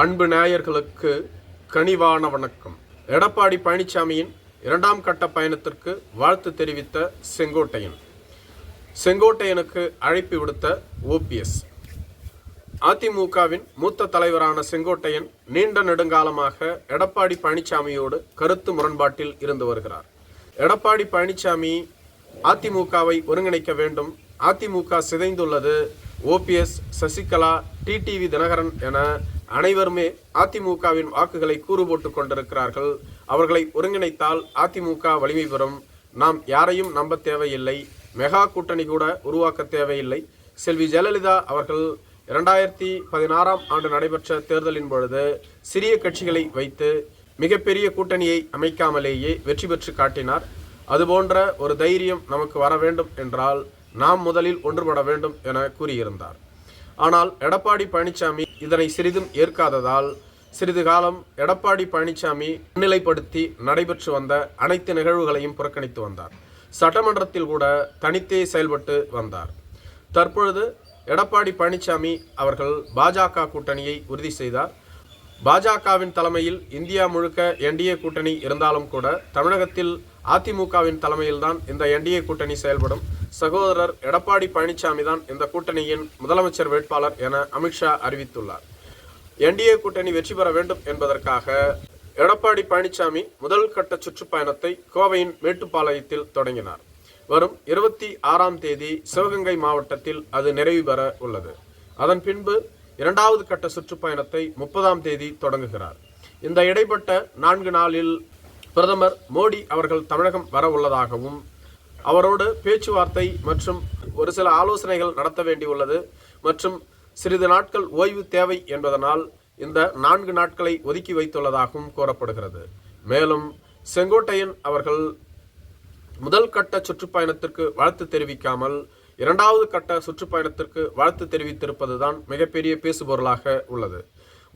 அன்பு நேயர்களுக்கு கனிவான வணக்கம். எடப்பாடி பழனிசாமியின் இரண்டாம் கட்ட பயணத்திற்கு வாழ்த்து தெரிவித்த செங்கோட்டையன். செங்கோட்டையனுக்கு அழைப்பு விடுத்த ஓபிஎஸ் அதிமுகவின் மூத்த தலைவரான செங்கோட்டையன் நீண்ட நெடுங்காலமாக எடப்பாடி பழனிசாமியோடு கருத்து முரண்பாட்டில் இருந்து வருகிறார். எடப்பாடி பழனிசாமி அதிமுகவை ஒருங்கிணைக்க வேண்டும். அதிமுக சிதைந்துள்ளது. ஓபிஎஸ் சசிகலா டிடிவி தினகரன் என அனைவருமே அதிமுகவின் வாக்குகளை கூறு போட்டுக் கொண்டிருக்கிறார்கள். அவர்களை ஒருங்கிணைத்தால் அதிமுக வலிமை பெறும். நாம் யாரையும் நம்ப தேவையில்லை. மெகா கூட்டணி கூட உருவாக்க தேவையில்லை. செல்வி ஜெயலலிதா அவர்கள் இரண்டாயிரத்தி பதினாறாம் ஆண்டு நடைபெற்ற தேர்தலின் பொழுது சிறிய கட்சிகளை வைத்து மிகப்பெரிய கூட்டணியை அமைக்காமலேயே வெற்றி பெற்று காட்டினார். அதுபோன்ற ஒரு தைரியம் நமக்கு வர வேண்டும் என்றால் நாம் முதலில் ஒன்றுபட வேண்டும் என கூறியிருந்தார். ஆனால் எடப்பாடி பழனிசாமி இதனை சிறிதும் ஏற்காததால் சிறிது காலம் எடப்பாடி பழனிசாமி முன்னிலைப்படுத்தி நடைபெற்று வந்த அனைத்து நிகழ்வுகளையும் புறக்கணித்து வந்தார். சட்டமன்றத்தில் கூட தனித்தே செயல்பட்டு வந்தார். தற்பொழுது எடப்பாடி பழனிசாமி அவர்கள் பாஜக கூட்டணியை உறுதி செய்தார். பாஜகவின் தலைமையில் இந்தியா முழுக்க என்டிஏ கூட்டணி இருந்தாலும் கூட தமிழகத்தில் அதிமுகவின் தலைமையில்தான் இந்த என்டிஏ கூட்டணி செயல்படும். சகோதரர் எடப்பாடி பழனிசாமி தான் இந்த கூட்டணியின் முதலமைச்சர் வேட்பாளர் என அமித்ஷா அறிவித்துள்ளார். என்டிஏ கூட்டணி வெற்றி பெற வேண்டும் என்பதற்காக எடப்பாடி பழனிசாமி முதல் கட்ட சுற்றுப்பயணத்தை கோவையின் மேட்டுப்பாளையத்தில் தொடங்கினார். வரும் இருபத்தி ஆறாம் தேதி சிவகங்கை மாவட்டத்தில் அது நிறைவு பெற உள்ளது. அதன் பின்பு இரண்டாவது கட்ட சுற்றுப்பயணத்தை முப்பதாம் தேதி தொடங்குகிறார். இந்த இடைப்பட்ட நான்கு நாளில் பிரதமர் மோடி அவர்கள் தமிழகம் வர உள்ளதாகவும் அவரோடு பேச்சுவார்த்தை மற்றும் ஒரு சில ஆலோசனைகள் நடத்த வேண்டியுள்ளது மற்றும் சிறிது நாட்கள் ஓய்வு தேவை என்பதனால் இந்த நான்கு நாட்களை ஒதுக்கி வைத்துள்ளதாகவும் கூறப்படுகிறது. மேலும் செங்கோட்டையன் அவர்கள் முதல் கட்ட சுற்றுப்பயணத்திற்கு வாழ்த்து தெரிவிக்காமல் இரண்டாவது கட்ட சுற்றுப்பயணத்திற்கு வாழ்த்து தெரிவித்திருப்பதுதான் மிகப்பெரிய பேசுபொருளாக உள்ளது.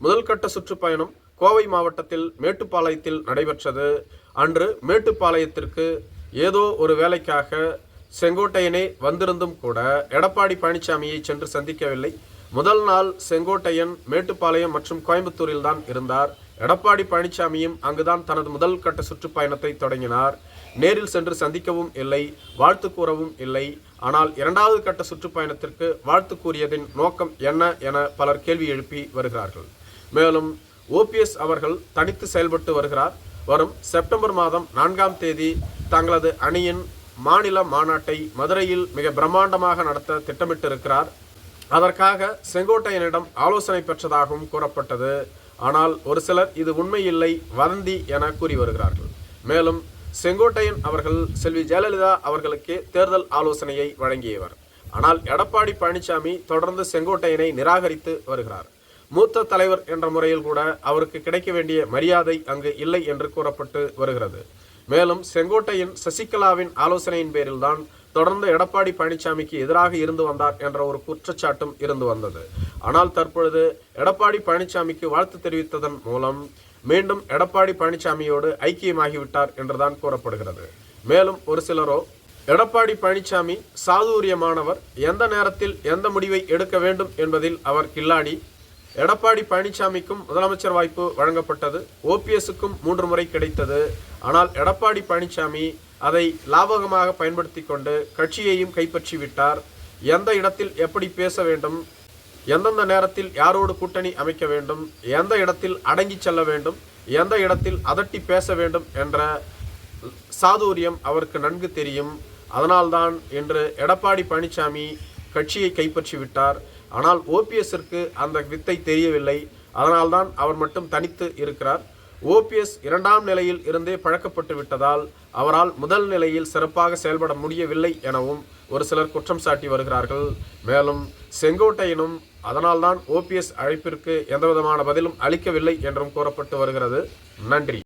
முதல் கட்ட சுற்றுப்பயணம் கோவை மாவட்டத்தில் மேட்டுப்பாளையத்தில் நடைபெற்றது. அன்று மேட்டுப்பாளையத்திற்கு ஏதோ ஒரு வேலைக்காக செங்கோட்டையனே வந்திருந்தும் கூட எடப்பாடி பழனிசாமியை சென்று சந்திக்கவில்லை. முதல் நாள் செங்கோட்டையன் மேட்டுப்பாளையம் மற்றும் கோயம்புத்தூரில் தான் இருந்தார். எடப்பாடி பழனிசாமியும் அங்குதான் தனது முதல் கட்ட சுற்றுப்பயணத்தை தொடங்கினார். நேரில் சென்று சந்திக்கவும் இல்லை வாழ்த்து கூறவும் இல்லை. ஆனால் இரண்டாவது கட்ட சுற்றுப்பயணத்திற்கு வாழ்த்து கூறியதின் நோக்கம் என்ன என பலர் கேள்வி எழுப்பி வருகிறார்கள். மேலும் ஓபிஎஸ் அவர்கள் தனித்து செயல்பட்டு வருகிறார். வரும் செப்டம்பர் மாதம் நான்காம் தேதி தங்களது அணியின் மாநில மாநாட்டை மதுரையில் மிக பிரம்மாண்டமாக நடத்த திட்டமிட்டிருக்கிறார். அதற்காக செங்கோட்டையனிடம் ஆலோசனை பெற்றதாகவும் கூறப்பட்டது. ஆனால் ஒரு சிலர் இது உண்மையில்லை வதந்தி என கூறி வருகிறார்கள். மேலும் செங்கோட்டையன் அவர்கள் செல்வி ஜெயலலிதா அவர்களுக்கு தேர்தல் ஆலோசனையை வழங்கியவர். ஆனால் எடப்பாடி பழனிசாமி தொடர்ந்து செங்கோட்டையனை நிராகரித்து வருகிறார். மூத்த தலைவர் என்ற முறையில் கூட அவருக்கு கிடைக்க வேண்டிய மரியாதை அங்கு இல்லை என்று கூறப்பட்டு வருகிறது. மேலும் செங்கோட்டையின் சசிகலாவின் ஆலோசனையின் பேரில்தான் தொடர்ந்து எடப்பாடி பழனிசாமிக்கு எதிராக இருந்து வந்தார் என்ற ஒரு குற்றச்சாட்டும் இருந்து வந்தது. ஆனால் தற்பொழுது எடப்பாடி பழனிசாமிக்கு வாழ்த்து தெரிவித்ததன் மூலம் மீண்டும் எடப்பாடி பழனிசாமியோடு ஐக்கியமாகிவிட்டார் என்றுதான் கூறப்படுகிறது. மேலும் ஒரு சிலரோ எடப்பாடி பழனிசாமி சாதுரியமானவர் எந்த நேரத்தில் எந்த முடிவை எடுக்க வேண்டும் என்பதில் அவர் கில்லாடி எடப்பாடி பழனிசாமிக்கும் முதலமைச்சர் வாய்ப்பு வழங்கப்பட்டது. ஓபிஎஸ்க்கும் மூன்று முறை கிடைத்தது. ஆனால் எடப்பாடி பழனிசாமி அதை லாபகமாக பயன்படுத்தி கொண்டு கட்சியையும் கைப்பற்றி விட்டார். எந்த இடத்தில் எப்படி பேச வேண்டும்? எந்தெந்த நேரத்தில் யாரோடு கூட்டணி அமைக்க வேண்டும்? எந்த இடத்தில் அடங்கி செல்ல வேண்டும்? எந்த இடத்தில் அதட்டி பேச வேண்டும் என்ற சாதுரியம் அவருக்கு நன்கு தெரியும். அதனால்தான் இன்று எடப்பாடி பழனிசாமி கட்சியை கைப்பற்றி விட்டார். ஆனால் ஓபிஎஸ்ஸிற்கு அந்த வித்தை தெரியவில்லை. அதனால்தான் அவர் மட்டும் தனித்து இருக்கிறார். ஓபிஎஸ் இரண்டாம் நிலையில் இருந்தே பழக்கப்பட்டு விட்டதால் அவரால் முதல் நிலையில் சிறப்பாக செயல்பட முடியவில்லை எனவும் ஒரு சிலர் குற்றம் சாட்டி வருகிறார்கள். மேலும் செங்கோட்டையனும் அதனால்தான் ஓபிஎஸ் அழைப்பிற்கு எந்தவிதமான பதிலும் அளிக்கவில்லை என்றும் கூறப்பட்டு வருகிறது. நன்றி.